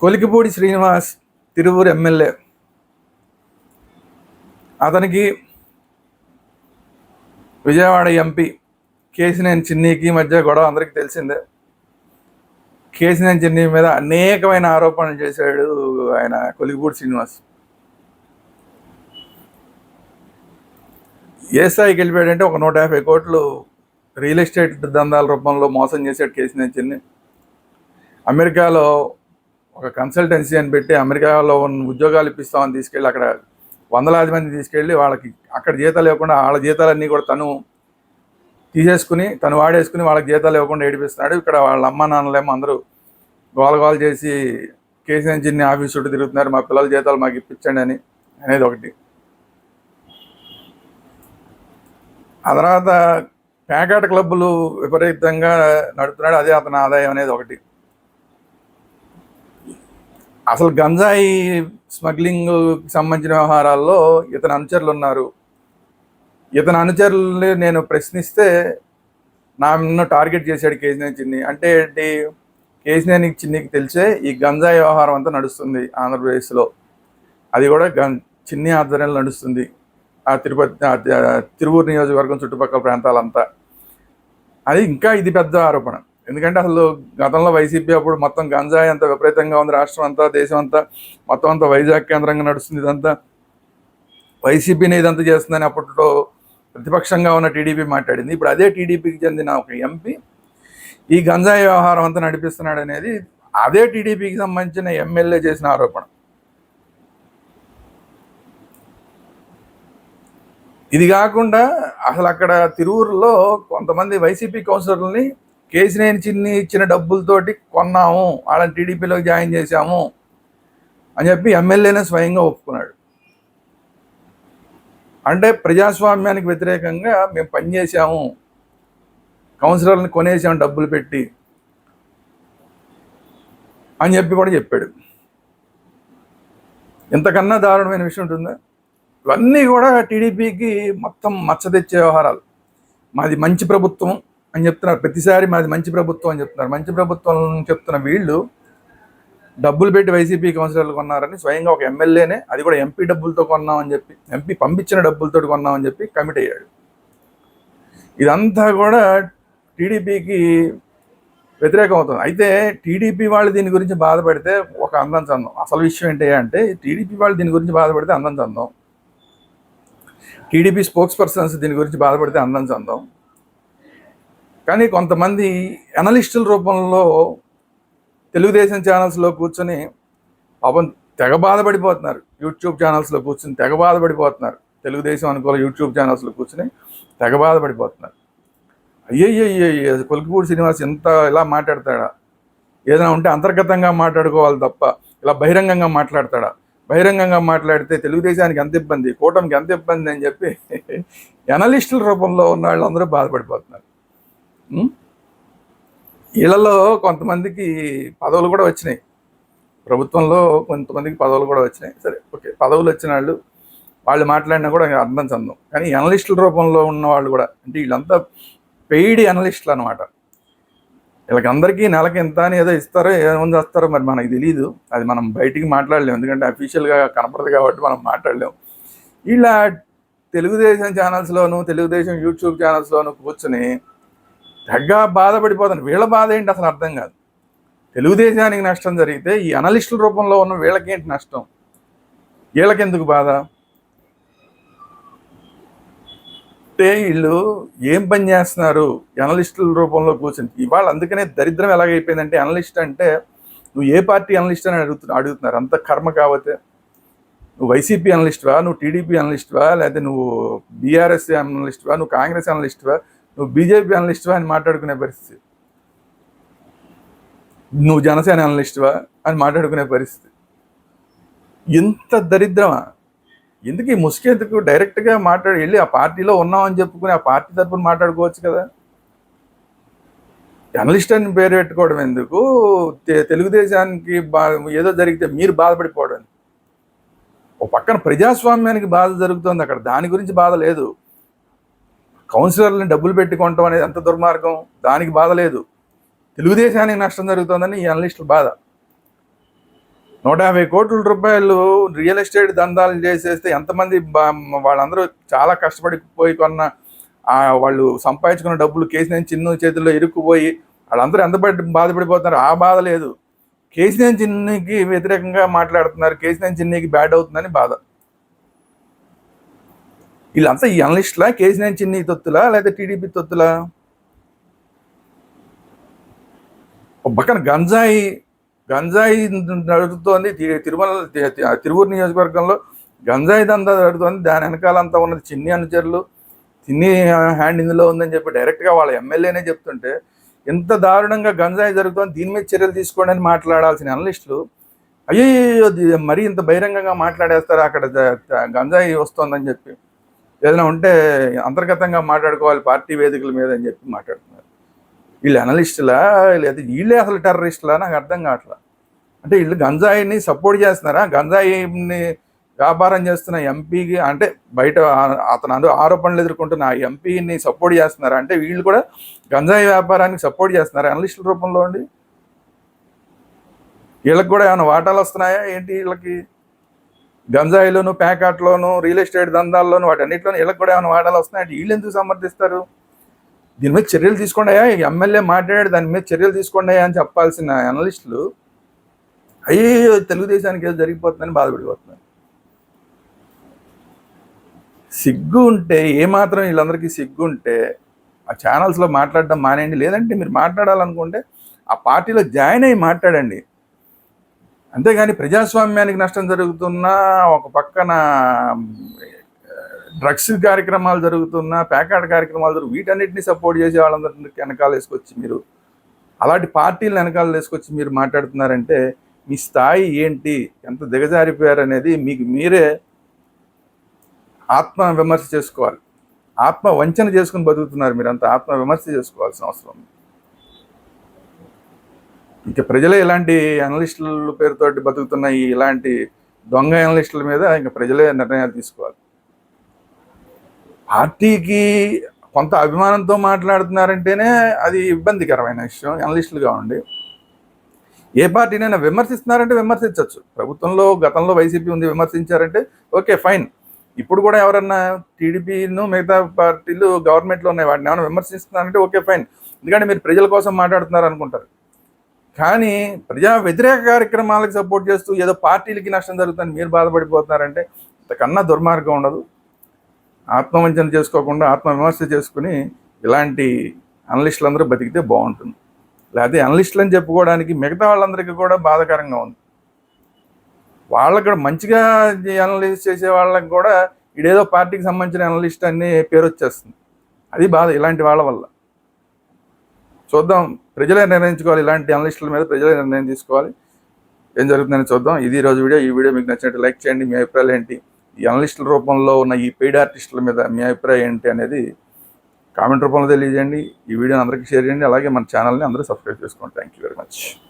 Kolikapudi Srinivas Tiruvuru MLA. అతనికి Vijayawada MP Kesineni చిన్నీకి మధ్య గొడవ అందరికీ తెలిసిందే. కేసినేని చిన్ని మీద అనేకమైన ఆరోపణలు చేశాడు ఆయన కొలికిపూడి శ్రీనివాస్. ఏ స్థాయికి వెళ్ళిపోయాడంటే ఒక నూట యాభై కోట్లు రియల్ ఎస్టేట్ దందాల రూపంలో మోసం చేశాడు కేసినేని చిన్ని. అమెరికాలో ఒక కన్సల్టెన్సీ అని పెట్టి అమెరికాలో ఉన్న ఉద్యోగాలు ఇప్పిస్తామని తీసుకెళ్ళి అక్కడ వందలాది మంది తీసుకెళ్ళి వాళ్ళకి అక్కడ జీతాలు ఇవ్వకుండా వాళ్ళ జీతాలన్నీ కూడా తను తీసేసుకుని తను వాడేసుకుని వాళ్ళకి జీతాలు ఇవ్వకుండా ఏడిపిస్తున్నాడు. ఇక్కడ వాళ్ళ అమ్మ నాన్నలేమో అందరూ గోలగోల చేసి కేసీ చిన్ని ఆఫీస్ చుట్టూ తిరుగుతున్నారు. మా పిల్లల జీతాలు మాకు ఇప్పించండి అని అనేది ఒకటి. ఆ తర్వాత ప్యాకెట్ క్లబ్బులు విపరీతంగా నడుపుతున్నాడు. అదే అతని ఆదాయం అనేది ఒకటి. అసలు గంజాయి స్మగ్లింగ్ సంబంధించిన వ్యవహారాల్లో ఇతని అనుచరులు ఉన్నారు. ఇతని అనుచరుల్ని నేను ప్రశ్నిస్తే నా నిన్ను టార్గెట్ చేశాడు కేసీనేని చిన్ని. అంటే ఏంటి? కేసీనేని చిన్నికి తెలిసే ఈ గంజాయి వ్యవహారం అంతా నడుస్తుంది ఆంధ్రప్రదేశ్లో. అది కూడా గం చిన్ని ఆధ్వర్యంలో నడుస్తుంది. ఆ తిరుపతి తిరువూరు నియోజకవర్గం చుట్టుపక్కల ప్రాంతాలంతా. అది ఇంకా ఇది పెద్ద ఆరోపణ. ఎందుకంటే అసలు గతంలో వైసీపీ అప్పుడు మొత్తం గంజాయి అంతా విపరీతంగా ఉంది రాష్ట్రం అంతా దేశం అంతా మొత్తం అంతా వైజాగ్ కేంద్రంగా నడుస్తుంది ఇదంతా. వైసీపీని ఇదంతా చేస్తుందని అప్పట్లో ప్రతిపక్షంగా ఉన్న టీడీపీ మాట్లాడింది. ఇప్పుడు అదే టీడీపీకి చెందిన ఒక ఎంపీ ఈ గంజాయి వ్యవహారం అంతా నడిపిస్తున్నాడు అనేది అదే టీడీపీకి సంబంధించిన ఎమ్మెల్యే చేసిన ఆరోపణ. ఇది కాకుండా అసలు అక్కడ తిరువురులో కొంతమంది వైసీపీ కౌన్సిలర్లని కేసినేని చిన్ని ఇచ్చిన డబ్బులతోటి కొన్నాము. వాళ్ళని టీడీపీలో జాయిన్ చేశాము అని చెప్పి ఎమ్మెల్యేనే స్వయంగా ఒప్పుకున్నాడు. అంటే ప్రజాస్వామ్యానికి వ్యతిరేకంగా మేము పనిచేసాము కౌన్సిలర్ని కొనేసాము డబ్బులు పెట్టి అని చెప్పి కూడా చెప్పాడు. ఇంతకన్నా దారుణమైన విషయం ఉంటుందా? ఇవన్నీ కూడా టీడీపీకి మొత్తం మచ్చ తెచ్చే వ్యవహారాలు. మాది మంచి ప్రభుత్వం అని చెప్తున్నారు. ప్రతిసారి మాది మంచి ప్రభుత్వం అని చెప్తున్నారు. మంచి ప్రభుత్వం చెప్తున్న వీళ్ళు డబ్బులు పెట్టి వైసీపీ కౌన్సిలర్లు కొన్నారని స్వయంగా ఒక ఎమ్మెల్యేనే అది కూడా ఎంపీ డబ్బులతో కొన్నామని చెప్పి ఎంపీ పంపించిన డబ్బులతో కొన్నామని చెప్పి కమిట్ అయ్యాడు. ఇదంతా కూడా టీడీపీకి వ్యతిరేకం అవుతుంది అయితే టీడీపీ వాళ్ళు దీని గురించి బాధపడితే ఒక అందం చందం. అసలు విషయం ఏంటి అంటే టీడీపీ వాళ్ళు దీని గురించి బాధపడితే అందం చందం. టీడీపీ స్పోక్స్ పర్సన్స్ దీని గురించి బాధపడితే అందం చందం. కానీ కొంతమంది అనలిస్టుల రూపంలో తెలుగుదేశం ఛానల్స్లో కూర్చొని పాపం తెగ బాధపడిపోతున్నారు. యూట్యూబ్ ఛానల్స్లో కూర్చొని తెగ బాధపడిపోతున్నారు. తెలుగుదేశం అనుకూల యూట్యూబ్ ఛానల్స్లో కూర్చొని తెగ బాధపడిపోతున్నారు. అయ్యయ్యయ్య కొలికిపూడి శ్రీనివాస్ ఎంత ఇలా మాట్లాడతాడా? ఏదైనా ఉంటే అంతర్గతంగా మాట్లాడుకోవాలి తప్ప ఇలా బహిరంగంగా మాట్లాడతాడా? బహిరంగంగా మాట్లాడితే తెలుగుదేశానికి ఎంత ఇబ్బంది? కూటమికి ఎంత ఇబ్బంది అని చెప్పి ఎనలిస్టుల రూపంలో ఉన్న వాళ్ళందరూ బాధపడిపోతున్నారు. వీళ్ళలో కొంతమందికి పదవులు కూడా వచ్చినాయి. ప్రభుత్వంలో కొంతమందికి పదవులు కూడా వచ్చినాయి. సరే ఓకే పదవులు వచ్చిన వాళ్ళు వాళ్ళు మాట్లాడినా కూడా అర్థం చందం. కానీ అనలిస్టుల రూపంలో ఉన్న వాళ్ళు కూడా అంటే వీళ్ళంతా పెయిడ్ అనలిస్టులు అనమాట వీళ్ళకి అందరికీ నెలకి ఎంత అని ఏదో ఇస్తారో ఏముంది వస్తారో మరి మనకు తెలియదు అది మనం బయటికి మాట్లాడలేము ఎందుకంటే అఫీషియల్గా కనపడదు కాబట్టి మనం మాట్లాడలేము వీళ్ళ తెలుగుదేశం ఛానల్స్లోను తెలుగుదేశం యూట్యూబ్ ఛానల్స్లోను కూర్చొని తెగ బాధపడిపోతాను. వీళ్ళ బాధ ఏంటి అసలు అర్థం కాదు. తెలుగుదేశానికి నష్టం జరిగితే ఈ అనలిస్టుల రూపంలో ఉన్న వీళ్ళకేంటి నష్టం? వీళ్ళకెందుకు బాధ? అంటే వీళ్ళు ఏం పని చేస్తున్నారు? అనలిస్టుల రూపంలో కూర్చొని. ఇవాళ అందుకనే దరిద్రం ఎలాగైపోయిందంటే అనలిస్ట్ అంటే నువ్వు ఏ పార్టీ అనలిస్ట్ అని అడుగుతున్నా అడుగుతున్నారు. అంత కర్మ కావతే నువ్వు వైసీపీ అనలిస్ట్వా? నువ్వు టీడీపీ అనలిస్ట్వా? లేకపోతే నువ్వు బీఆర్ఎస్ అనలిస్ట్వా? నువ్వు కాంగ్రెస్ అనలిస్ట్వా? నువ్వు బీజేపీ అనలిస్ట్వా అని మాట్లాడుకునే పరిస్థితి. నువ్వు జనసేన అనలిస్ట్వా అని మాట్లాడుకునే పరిస్థితి. ఎంత దరిద్రమా. ఎందుకు ఈ ముసుకెందుకు డైరెక్ట్గా మాట్లాడి వెళ్ళి ఆ పార్టీలో ఉన్నామని చెప్పుకుని ఆ పార్టీ తరఫున మాట్లాడుకోవచ్చు కదా. జర్నలిస్ట్ అని పేరు పెట్టుకోవడం ఎందుకు? తెలుగుదేశానికి బా ఏదో జరిగితే మీరు బాధపడిపోవడం. ఓ పక్కన ప్రజాస్వామ్యానికి బాధ జరుగుతుంది. అక్కడ దాని గురించి బాధ లేదు. కౌన్సిలర్ని డబ్బులు పెట్టుకోవటం అనేది ఎంత దుర్మార్గం? దానికి బాధ లేదు. తెలుగుదేశానికి నష్టం జరుగుతుందని ఈ అనలిస్టుల బాధ. నూట యాభై కోట్ల రూపాయలు రియల్ ఎస్టేట్ దందాలు చేసేస్తే ఎంతమంది వాళ్ళందరూ చాలా కష్టపడి పోయి కొన్న వాళ్ళు సంపాదించుకున్న డబ్బులు కేసీనేని చిన్న చేతుల్లో ఇరుక్కుపోయి వాళ్ళందరూ ఎంత పడి బాధపడిపోతున్నారు? ఆ బాధ లేదు. కేసీనేని చిన్నికి వ్యతిరేకంగా మాట్లాడుతున్నారు. కేసీనేని చిన్నికి బ్యాడ్ అవుతుందని బాధ. వీళ్ళంతా ఈ అనలిస్టులా కేసీఆర్ చిన్ని తొత్తులా లేదా టీడీపీ తొత్తులా? పక్కన గంజాయి గంజాయి నడుపుతోంది తి- తిరుమల తిరువూరు నియోజకవర్గంలో గంజాయి దందా జరుగుతుంది దాని వెనకాలంతా ఉన్నది చిన్ని అనుచరులు. చిన్ని హ్యాండ్ ఇందులో ఉందని చెప్పి డైరెక్ట్గా వాళ్ళ ఎమ్మెల్యేనే చెప్తుంటే ఎంత దారుణంగా గంజాయి జరుగుతుంది దీని మీద చర్యలు తీసుకోండి అని మాట్లాడాల్సిన అనలిస్టులు అయ్యో మరీ ఇంత బహిరంగంగా మాట్లాడేస్తారు అక్కడ గంజాయి వస్తుందని చెప్పి. ఏదైనా ఉంటే అంతర్గతంగా మాట్లాడుకోవాలి పార్టీ వేదికల మీద అని చెప్పి మాట్లాడుతున్నారు. వీళ్ళు అనలిస్టులా లేదా వీళ్ళే అసలు టెర్రరిస్టులా నాకు అర్థం కావట్లా. అంటే వీళ్ళు గంజాయిని సపోర్ట్ చేస్తున్నారా? గంజాయిని వ్యాపారం చేస్తున్న ఎంపీకి అంటే బయట అతను అందు ఆరోపణలు ఎదుర్కొంటున్న ఆ ఎంపీని సపోర్ట్ చేస్తున్నారా? అంటే వీళ్ళు కూడా గంజాయి వ్యాపారానికి సపోర్ట్ చేస్తున్నారా అనలిస్టుల రూపంలో అండి? వీళ్ళకి కూడా ఏమైనా వాటాలు వస్తున్నాయా ఏంటి వీళ్ళకి? గంజాయిలోను ప్యాకాట్లోను రియల్ ఎస్టేట్ దందాల్లోను వాటన్నిటిలోనూ వీళ్ళకి కూడా ఏమైనా వాటాలు వస్తున్నాయంటే వీళ్ళు ఎందుకు సమర్థిస్తారు? దీని మీద చర్యలు తీసుకోండియా ఎమ్మెల్యే మాట్లాడాడు దాని మీద చర్యలు తీసుకోండియా అని చెప్పాల్సిన అనలిస్టులు అయ్యో తెలుగుదేశానికి ఏదో జరిగిపోతుందని బాధపడిపోతున్నారు. సిగ్గు ఉంటే ఏమాత్రం వీళ్ళందరికీ సిగ్గు ఉంటే ఆ ఛానల్స్లో మాట్లాడడం మానేయండి. లేదంటే మీరు మాట్లాడాలనుకుంటే ఆ పార్టీలో జాయిన్ అయ్యి మాట్లాడండి. అంతేగాని ప్రజాస్వామ్యానికి నష్టం జరుగుతున్నా ఒక పక్కన డ్రగ్స్ కార్యక్రమాలు జరుగుతున్నా ప్యాకాట్ కార్యక్రమాలు జరుగు వీటన్నిటిని సపోర్ట్ చేసే వాళ్ళందరినీ వెనకాల వేసుకొచ్చి మీరు అలాంటి పార్టీలు వెనకాల వేసుకొచ్చి మీరు మాట్లాడుతున్నారంటే మీ స్థాయి ఏంటి ఎంత దిగజారిపోయారు అనేది మీకు మీరే ఆత్మ విమర్శ చేసుకోవాలి ఆత్మ వంచన చేసుకుని బతుకుతున్నారు మీరంతా ఆత్మ విమర్శ చేసుకోవాల్సిన అవసరం ఉంది. ఇంకా ప్రజలే ఇలాంటి అనలిస్టుల పేరుతో బతుకుతున్న ఇలాంటి దొంగ అనలిస్టుల మీద ఇంకా ప్రజలే నిర్ణయాలు తీసుకోవాలి. పార్టీకి కొంత అభిమానంతో మాట్లాడుతున్నారంటేనే అది ఇబ్బందికరమైన విషయం అనలిస్టులుగా ఉండి. ఏ పార్టీనైనా విమర్శిస్తున్నారంటే విమర్శించవచ్చు ప్రభుత్వంలో గతంలో వైసీపీ ఉంది విమర్శించారంటే ఓకే ఫైన్. ఇప్పుడు కూడా ఎవరన్నా టీడీపీను మిగతా పార్టీలు గవర్నమెంట్లో ఉన్నాయి వాటిని ఏమైనా విమర్శిస్తున్నారంటే ఓకే ఫైన్. ఎందుకంటే మీరు ప్రజల కోసం మాట్లాడుతున్నారు అనుకుంటారు కానీ ప్రజా వ్యతిరేక కార్యక్రమాలకు సపోర్ట్ చేస్తూ ఏదో పార్టీలకి నష్టం జరుగుతుందని మీరు బాధపడిపోతున్నారంటే ఇంతకన్నా దుర్మార్గం ఉండదు. ఆత్మవంచన చేసుకోకుండా ఆత్మవిమర్శ చేసుకుని ఇలాంటి అనలిస్టులు అందరూ బతికితే బాగుంటుంది. లేకపోతే అనలిస్టులు అని చెప్పుకోవడానికి మిగతా వాళ్ళందరికీ కూడా బాధాకరంగా ఉంది. వాళ్ళకి కూడా మంచిగా అనలిస్ట్ చేసే వాళ్ళకి కూడా ఇదేదో పార్టీకి సంబంధించిన అనలిస్ట్ అన్ని పేరు వచ్చేస్తుంది. అది బాధ ఇలాంటి వాళ్ళ వల్ల. చూద్దాం. ప్రజలే నిర్ణయించుకోవాలి. ఇలాంటి అనలిస్టుల మీద ప్రజలే నిర్ణయం తీసుకోవాలి. ఏం జరుగుతుందని చూద్దాం. ఇది రోజు వీడియో. ఈ వీడియో మీకు నచ్చినట్టు లైక్ చేయండి. మీ అభిప్రాయాలు ఏంటి? ఈ అనలిస్టుల రూపంలో ఉన్న ఈ పెయిడ్ ఆర్టిస్టుల మీద మీ అభిప్రాయం ఏంటి అనేది కామెంట్ రూపంలో తెలియజేయండి. ఈ వీడియోని అందరికీ షేర్ చేయండి. అలాగే మన ఛానల్ని అందరూ సబ్స్క్రైబ్ చేసుకోండి. Thank you very much